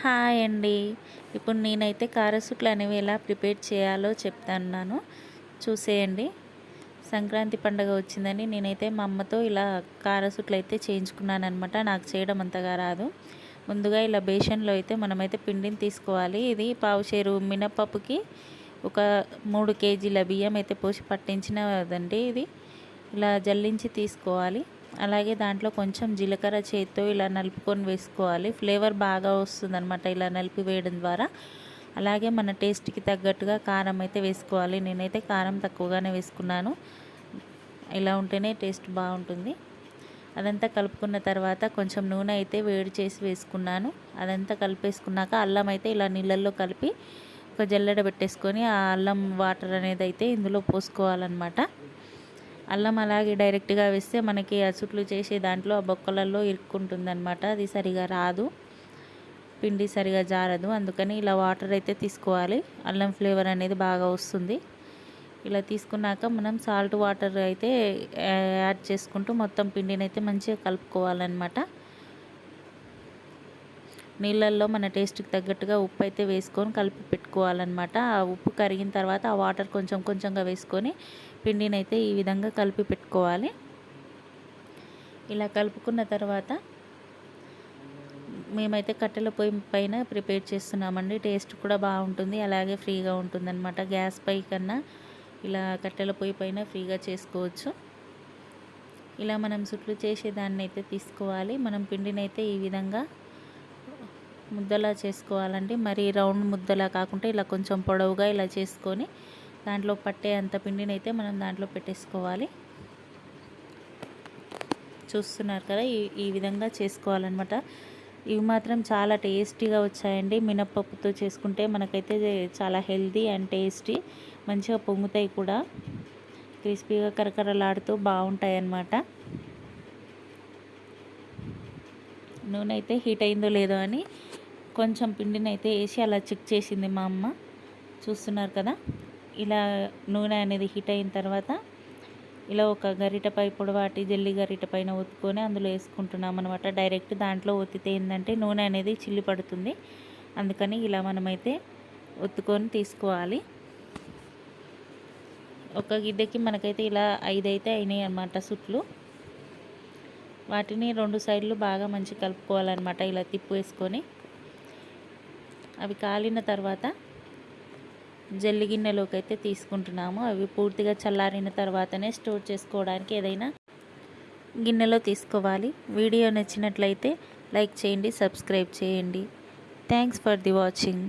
Hi అండి. ఇప్పుడు నేనైతే కారసుట్లు అనేవి ఎలా ప్రిపేర్ చేయాలో చెప్తాను చూసేయండి. సంక్రాంతి పండుగ వచ్చిందని నేనైతే మా అమ్మతో ఇలా కారసుట్లు అయితే చేయించుకున్నాను అనమాట నాకు చేయడం అంతగా రాదు. ముందుగా ఇలా బేషన్లో అయితే మనమైతే పిండిని తీసుకోవాలి. ఇది పావుచేరు మినపప్పుకి ఒక మూడు కేజీల బియ్యం అయితే పోసి పట్టించినదండి ఇది. ఇలా జల్లించి తీసుకోవాలి. అలాగే దాంట్లో కొంచెం జీలకర్ర చేత్తో ఇలా నలుపుకొని వేసుకోవాలి. ఫ్లేవర్ బాగా వస్తుందన్నమాట ఇలా నలిపి వేయడం ద్వారా. అలాగే మన టేస్ట్కి తగ్గట్టుగా కారం అయితే వేసుకోవాలి. నేనైతే కారం తక్కువగానే వేసుకున్నాను. ఇలా ఉంటేనే టేస్ట్ బాగుంటుంది. అదంతా కలుపుకున్న తర్వాత కొంచెం నూనె అయితే వేడి చేసి వేసుకున్నాను. అదంతా కలిపేసుకున్నాక అల్లం అయితే ఇలా నీళ్ళల్లో కలిపి ఒక జల్లెడ పెట్టేసుకొని ఆ అల్లం వాటర్ అనేది అయితే ఇందులో పోసుకోవాలన్నమాట. అల్లం అలాగే డైరెక్ట్గా వేస్తే మనకి అసుట్లు చేసే దాంట్లో ఆ బొక్కలలో ఇరుక్కుంటుంది అనమాట అది సరిగా రాదు. పిండి సరిగా జారదు. అందుకని ఇలా వాటర్ అయితే తీసుకోవాలి. అల్లం ఫ్లేవర్ అనేది బాగా వస్తుంది. ఇలా తీసుకున్నాక మనం సాల్ట్ వాటర్ అయితే యాడ్ చేసుకుంటూ మొత్తం పిండిని అయితే మంచిగా కలుపుకోవాలన్నమాట. నీళ్ళల్లో మన టేస్ట్కి తగ్గట్టుగా ఉప్పు అయితే వేసుకొని కలిపి పెట్టుకోవాలన్నమాట. ఆ ఉప్పు కరిగిన తర్వాత ఆ వాటర్ కొంచెం కొంచెంగా వేసుకొని పిండిని అయితే ఈ విధంగా కలిపి పెట్టుకోవాలి. ఇలా కలుపుకున్న తర్వాత మేమైతే కట్టెల పొయ్యి పైన ప్రిపేర్ చేస్తున్నామండి. టేస్ట్ కూడా బాగుంటుంది అలాగే ఫ్రీగా ఉంటుంది అనమాట గ్యాస్ పై కన్నా ఇలా కట్టెల పొయ్యి పైన ఫ్రీగా చేసుకోవచ్చు. ఇలా మనం సుట్లు చేసేదాన్ని అయితే తీసుకోవాలి. మనం పిండిని అయితే ఈ విధంగా ముద్దలా చేసుకోవాలండి. మరి రౌండ్ ముద్దలా కాకుండా ఇలా కొంచెం పొడవుగా ఇలా చేసుకొని దాంట్లో పట్టే అంత పిండిని అయితే మనం దాంట్లో పెట్టేసుకోవాలి. చూస్తున్నారు కదా ఈ ఈ విధంగా చేసుకోవాలన్నమాట. ఇవి మాత్రం చాలా టేస్టీగా వచ్చాయండి. మినప్పప్పుతో చేసుకుంటే మనకైతే చాలా హెల్తీ అండ్ టేస్టీ. మంచిగా పొంగుతాయి కూడా. క్రిస్పీగా కరకరలాడుతూ బాగుంటాయి అన్నమాట నూనె అయితే హీట్ అయిందో లేదో అని కొంచెం పిండిని అయితే వేసి అలా చెక్ చేసింది మా అమ్మ. చూస్తున్నారు కదా? ఇలా నూనె అనేది హీట్ అయిన తర్వాత ఇలా ఒక గరిటపై పొడవాటి జల్లి గరిట పైన ఒత్తుకొని అందులో వేసుకుంటున్నాం అనమాట డైరెక్ట్ దాంట్లో ఒత్తితే ఏంటంటే నూనె అనేది చిల్లి పడుతుంది. అందుకని ఇలా మనమైతే ఒత్తుకొని తీసుకోవాలి. ఒక గిద్దెకి మనకైతే ఇలా ఐదైతే అయినాయి అనమాట సుట్లు. వాటిని రెండు సైడ్లు బాగా మంచి కలుపుకోవాలన్నమాట ఇలా తిప్పు వేసుకొని. అవి కాలిన తర్వాత జల్లి గిన్నెలోకి అయితే తీసుకుంటున్నాము. అవి పూర్తిగా చల్లారిన తర్వాతనే స్టోర్ చేసుకోవడానికి ఏదైనా గిన్నెలో తీసుకోవాలి. వీడియో నచ్చినట్లయితే లైక్ చేయండి సబ్స్క్రైబ్ చేయండి. Thanks for the watching.